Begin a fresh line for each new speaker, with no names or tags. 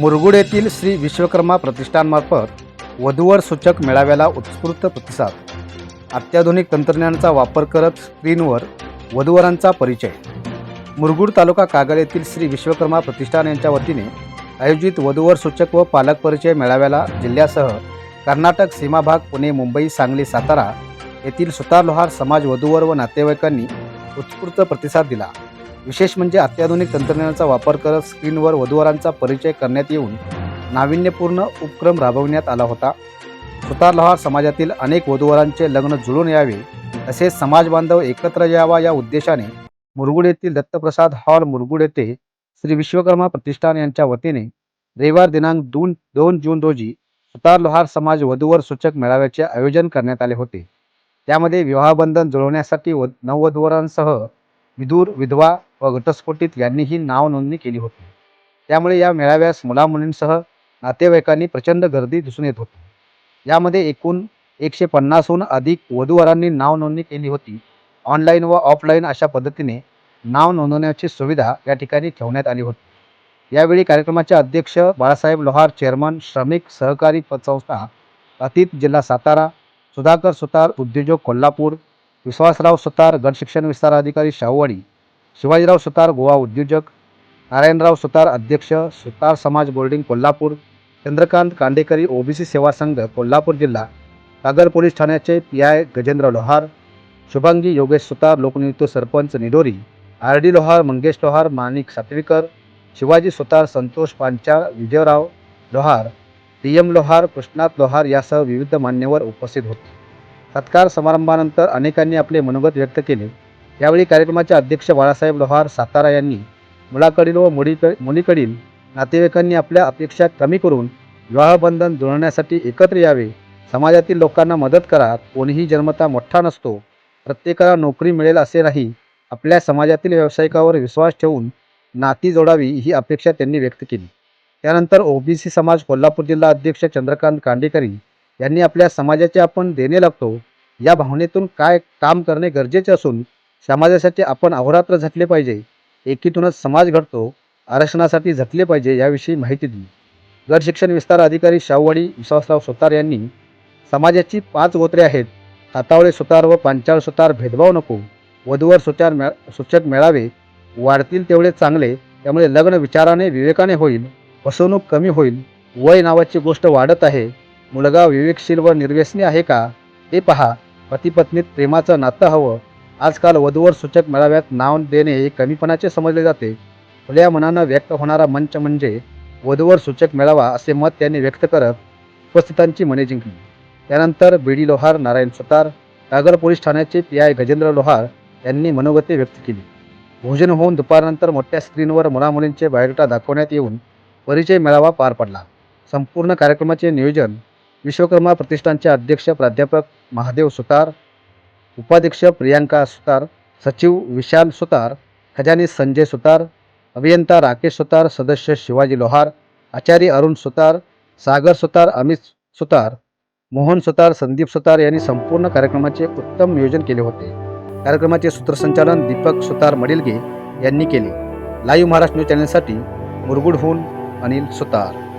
मुरगुड येथील श्री विश्वकर्मा प्रतिष्ठानमार्फत वधूवर सूचक मेळाव्याला उत्स्फूर्त प्रतिसाद. अत्याधुनिक तंत्रज्ञानाचा वापर करत स्क्रीनवर वधूवरांचा परिचय. मुरगुड तालुका कागल येथील श्री विश्वकर्मा प्रतिष्ठान यांच्या वतीने आयोजित वधूवर सूचक व पालक परिचय मेळाव्याला जिल्ह्यासह कर्नाटक सीमाभाग पुणे मुंबई सांगली सातारा येथील सुतार लोहार समाज वधूवर व नातेवाईकांनी उत्स्फूर्त प्रतिसाद दिला. विशेष म्हणजे अत्याधुनिक तंत्रज्ञानाचा वापर करत स्क्रीनवर वधूवरांचा परिचय करण्यात येऊन नाविन्यपूर्ण उपक्रम राबविण्यात आला होता. सुतार लोहार समाजातील अनेक वधूवरांचे लग्न जुळून यावे तसेच समाज बांधव एकत्र यावा या उद्देशाने मुरगुड येथील दत्तप्रसाद हॉल मुरगुड येथे श्री विश्वकर्मा प्रतिष्ठान यांच्या वतीने रविवार दिनांक दोन दोन जून रोजी सुतार लोहार समाज वधूवर सूचक मेळाव्याचे आयोजन करण्यात आले होते. त्यामध्ये विवाहबंधन जुळवण्यासाठी व नववधूवरांसह विदूर विधवा व घटस्फोटित यांनीही नाव नोंदणी केली होती. त्यामुळे या मेळाव्यास मुलामुलींसह नातेवाईकांनी प्रचंड गर्दी दिसून येत होती. यामध्ये एकूण एकशे पन्नासहून अधिक वधूवरांनी नाव नोंदणी केली होती. ऑनलाईन व ऑफलाईन अशा पद्धतीने नाव नोंदवण्याची सुविधा या ठिकाणी ठेवण्यात आली होती. यावेळी कार्यक्रमाचे अध्यक्ष बाळासाहेब लोहार चेअरमन श्रमिक सहकारी पतसंस्था अतीत जिल्हा सातारा सुधाकर सुतार उद्योजक कोल्हापूर विश्वासराव सुतार गणशिक्षण विस्तार अधिकारी शाहूवाडी शिवाजीराव सुतार गोवा उद्योजक नारायणराव सुतार अध्यक्ष सुतार समाज बोर्डिंग कोल्हापूर चंद्रकांत कांडेकरी ओबीसी सेवा संघ कोल्हापूर जिल्हा कागल पोलीस ठाण्याचे P I Gajendra Lohar Shubhangi Yogesh Sutar लोकनियुक्त sarpanch Nidori R D Lohar Mangesh Lohar Manik Satvikar Shivaji Sutar Santosh Panchal Vijayrao Lohar D M Lohar Krishnat Lohar यासह विविध मान्यवर उपस्थित होते. सत्कार समारंभानंतर अनेकांनी आपले मनोगत व्यक्त केले. यावेळी कार्यक्रमाचे अध्यक्ष बाळासाहेब लोहार सातारा यांनी मुलाकडील व मुलीक मुलीकडील नातेवाईकांनी आपल्या अपेक्षा कमी करून विवाहबंधन जुळण्यासाठी एकत्र यावे. समाजातील लोकांना मदत करा. कोणीही जन्मता मोठा नसतो. प्रत्येकाला नोकरी मिळेल असे नाही. आपल्या समाजातील व्यावसायिकावर विश्वास ठेवून नाती जोडावी ही अपेक्षा त्यांनी व्यक्त केली. त्यानंतर ओबीसी समाज कोल्हापूर जिल्हा अध्यक्ष चंद्रकांत कांडेकरी यांनी आपल्या समाजाचे आपण देणे लागतो. या भावनेतून काय काम करणे गरजेचे असून समाजासाठी आपण अहोरात्र झटले पाहिजे. एकीतूनच समाज घडतो. आरक्षणासाठी झटले पाहिजे याविषयी माहिती दिली. गट शिक्षण विस्तार अधिकारी शाहूवाडी विश्वासराव सुतार यांनी समाजाची पाच गोत्रे आहेत. हातावळे सुतार व पांचाळ सुतार भेदभाव नको. वधूवर सुचार मे सूचक मिळावे. वाढतील तेवढे चांगले. त्यामुळे लग्न विचाराने विवेकाने होईल. फसवणूक कमी होईल. वय नावाची गोष्ट वाढत आहे. मुलगा विवेकशील व निर्व्यसनी आहे का? ते पहा. पतीपत्नीत प्रेमाचं नातं हवं. आजकाल वधूवर सूचक मेळाव्यात नाव देणे हे कमीपणाचे समजले जाते. खुल्या मनानं व्यक्त होणारा मंच म्हणजे वधूवर सूचक मेळावा असे मत त्यांनी व्यक्त करत उपस्थितांची मने जिंकली. त्यानंतर बीडी लोहार नारायण सुतार कागल पोलीस ठाण्याचे पी. आय. गजेंद्र लोहार यांनी मनोगती व्यक्त केली. भोजन होऊन दुपारनंतर मोठ्या स्क्रीनवर मुलामुलींचे बायोडेटा दाखवण्यात येऊन परिचय मेळावा पार पडला. संपूर्ण कार्यक्रमाचे नियोजन विश्वकर्मा प्रतिष्ठानचे अध्यक्ष प्राध्यापक महादेव सुतार उपाध्यक्ष प्रियांका सुतार सचिव विशाल सुतार खजानी संजय सुतार अभियंता राकेश सुतार सदस्य शिवाजी लोहार आचार्य अरुण सुतार सागर सुतार अमित सुतार मोहन सुतार संदीप सुतार यांनी संपूर्ण कार्यक्रमाचे उत्तम नियोजन केले होते. कार्यक्रमाचे सूत्रसंचालन दीपक सुतार मडिलगे यांनी केले. लाईव्ह महाराष्ट्र न्यूज चॅनलसाठी मुरगुडहून अनिल सुतार.